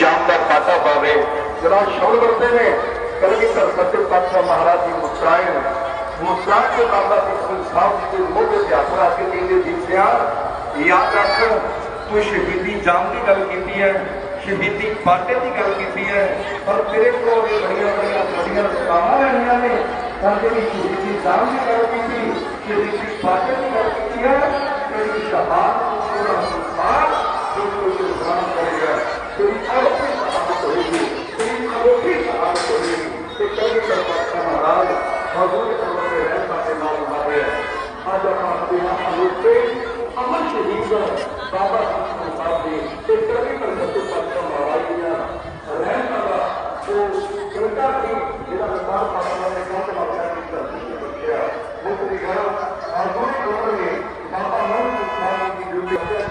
जामदार पाटा पावे जरा शोर करते हैं कलगी सत्य पातशाह महाराज जी मुस्कुराए। मुस्कुराए के बाबा जी संसार के मुख यात्रा के लिए जीतिया याद रख, तू शहीदी जाम की गल की है, शहीदी फाटे की गल की है, पर तेरे को बड़िया बड़िया बड़िया सलाह रहनिया ने तेरी शहीदी जाम की गल की शहीदी फाटे की गल की है, तेरी शहादत पूजन बाबा श्री प्रसाद जी के कवि प्रसिद्ध पात्र महाराज जी रहन का जो कृपा की जिला विस्तार पात्र ने कौन से बाबा की तरफ़ से किया मुख्य घर और पूरी उम्र में बाबा मोहन सुल्तान की ड्यूटी